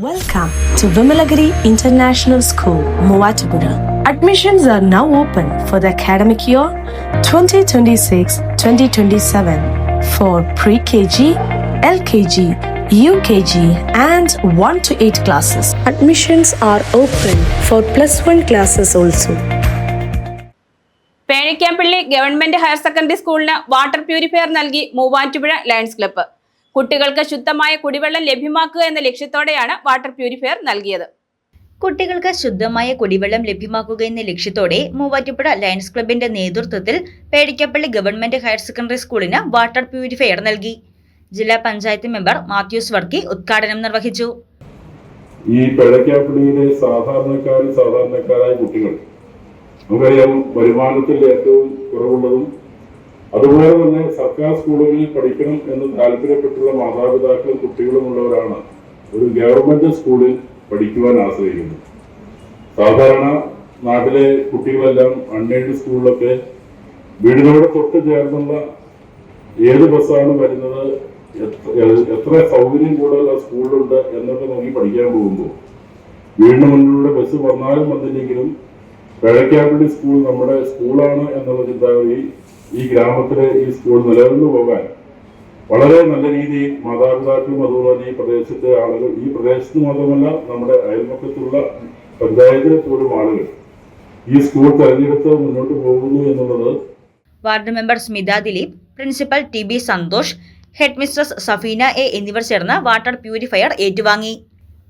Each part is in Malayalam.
Welcome to Vimalagiri International School, Muvatupura. Admissions are now open for the academic year 2026-2027 for pre-KG, LKG, UKG and 1 to 8 classes. Admissions are open for plus 1 classes also. Pezhakkappilly government higher secondary സ്കൂളിന് വാട്ടർ പ്യൂരിഫയർ നൽകി മൂവാറ്റുപുഴ ലയൺസ് ക്ലബ്ബ് കുട്ടികൾക്ക് ശുദ്ധമായ കുടിവെള്ളം ലഭ്യമാക്കുക എന്ന ലക്ഷ്യത്തോടെയാണ് വാട്ടർ പ്യൂരിഫയർ നൽകിയത്. കുട്ടികൾക്ക് ശുദ്ധമായ കുടിവെള്ളം ലഭ്യമാക്കുക എന്ന ലക്ഷ്യത്തോടെ മൂവാറ്റുപുഴ ലയൺസ് ക്ലബിന്റെ നേതൃത്വത്തിൽ പേടിക്കപ്പള്ളി ഗവൺമെന്റ് ഹയർ സെക്കൻഡറി സ്കൂളിന് വാട്ടർ പ്യൂരിഫയർ നൽകി. ജില്ലാ പഞ്ചായത്ത് മെമ്പർ മാത്യൂസ് വർക്കി ഉദ്ഘാടനം നിർവഹിച്ചു. ഈ പിഴക്കാപ്പിള്ളിയിലെ സാധാരണക്കാരും സാധാരണക്കാരായ കുട്ടികൾ നമുക്കറിയാം വരുമാനത്തിൽ ഏറ്റവും കുറവുള്ളതും അതുപോലെ തന്നെ സർക്കാർ സ്കൂളുകളിൽ പഠിക്കണം എന്ന് താല്പര്യപ്പെട്ടുള്ള മാതാപിതാക്കളും കുട്ടികളുമുള്ളവരാണ് ഒരു ഗവൺമെന്റ് സ്കൂളിൽ പഠിക്കുവാൻ ആശ്രയിക്കുന്നത്. സാധാരണ നാട്ടിലെ കുട്ടികളെല്ലാം അൺഎയ്ഡ് സ്കൂളിലൊക്കെ വീടിനോട് തൊട്ട് ചേർന്നുള്ള ഏത് ബസ്സാണ് വരുന്നത് എത്ര- സൗകര്യം കൂടുതൽ ആ സ്കൂളിലുണ്ട് എന്നൊക്കെ നോക്കി പഠിക്കാൻ പോകുമ്പോൾ വീടിന് മുന്നിലൂടെ ബസ് വന്നാലും വന്നില്ലെങ്കിലും വെഴക്കാപ്പള്ളി സ്കൂൾ നമ്മുടെ സ്കൂളാണ് എന്നുള്ള ചിന്താഗതി ഈ ഗ്രാമത്തിലെ ഈ സ്കൂൾ നിലനിന്നു പോകാൻ വളരെ നല്ല രീതിയിൽ മാതാപിതാക്കളും അതുപോലെ തന്നെ ഈ പ്രദേശത്തെ ആളുകൾ ഈ പ്രദേശത്ത് മാത്രമല്ല നമ്മുടെ അയൽപക്കത്തുള്ള പഞ്ചായത്തിലെ പോലും ആളുകൾ ഈ സ്കൂൾ തെരഞ്ഞെടുത്ത് മുന്നോട്ട് പോകുന്നു എന്നുള്ളത് ward member Smitha Dileep principal T B Santhosh head mistress Safeena A എന്നിവർ ചേർന്ന് വാട്ടർ പ്യൂരിഫയർ ഏറ്റുവാങ്ങി.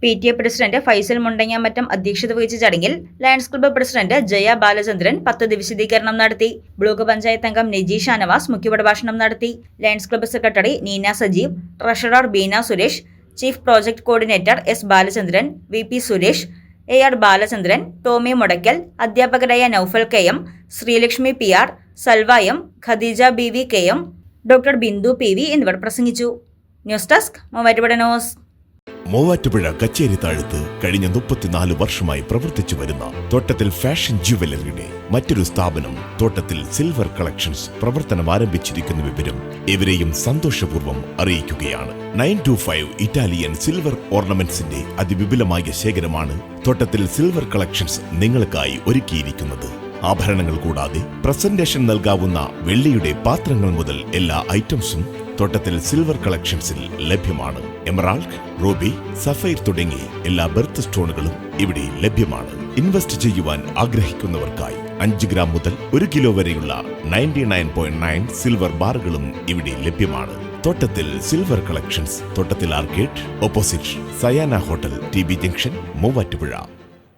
P T A president Faisal Mundangamattam അധ്യക്ഷത വഹിച്ച ചടങ്ങിൽ lions club president Jaya Balachandran പദ്ധതി വിശദീകരണം നടത്തി. ബ്ലോക്ക് പഞ്ചായത്ത് അംഗം നെജി ഷാനവാസ് മുഖ്യപ്രഭാഷണം നടത്തി. Lions club secretary Neena Sajeev treasurer Beena Suresh chief project coordinator S Balachandran V P Suresh A R Balachandran Tommy Mudakkal അധ്യാപകരായ Noufal K M Sreelakshmi P R Salva M Khadeeja B V K M doctor Bindu P V എന്നിവർ പ്രസംഗിച്ചു. News desk Muvattupuzha news. Muvattupuzha കച്ചേരി താഴത്ത് കഴിഞ്ഞ മുപ്പത്തിനാല് വർഷമായി പ്രവർത്തിച്ചു വരുന്ന തോട്ടത്തിൽ ഫാഷൻ ജുവലറിയുടെ മറ്റൊരു സ്ഥാപനം തോട്ടത്തിൽ സിൽവർ കളക്ഷൻസ് പ്രവർത്തനം ആരംഭിച്ചിരിക്കുന്ന വിവരം ഇവരെയും സന്തോഷപൂർവം അറിയിക്കുകയാണ്. Nine two five Italian silver ഓർണമെന്റ്സിന്റെ അതിവിപുലമായ ശേഖരമാണ് തോട്ടത്തിൽ സിൽവർ കളക്ഷൻസ് നിങ്ങൾക്കായി ഒരുക്കിയിരിക്കുന്നത്. ആഭരണങ്ങൾ കൂടാതെ പ്രസന്റേഷൻ നൽകാവുന്ന വെള്ളിയുടെ പാത്രങ്ങൾ മുതൽ എല്ലാ ഐറ്റംസും തോട്ടത്തിൽ സിൽവർ കളക്ഷൻസിൽ ലഭ്യമാണ്. എമറാൾഡ് റൂബി സഫൈർ തുടങ്ങി എല്ലാ ബെർത്ത് സ്റ്റോണുകളും ഇവിടെ ലഭ്യമാണ്. ഇൻവെസ്റ്റ് ചെയ്യുവാൻ ആഗ്രഹിക്കുന്നവർക്കായി അഞ്ച് ഗ്രാം മുതൽ ഒരു കിലോ വരെയുള്ള ninety nine point nine silver ബാറുകളും ഇവിടെ ലഭ്യമാണ്. Thottathil silver collections Thottathil arcade opposite Sayana hotel T B junction Muvattupuzha.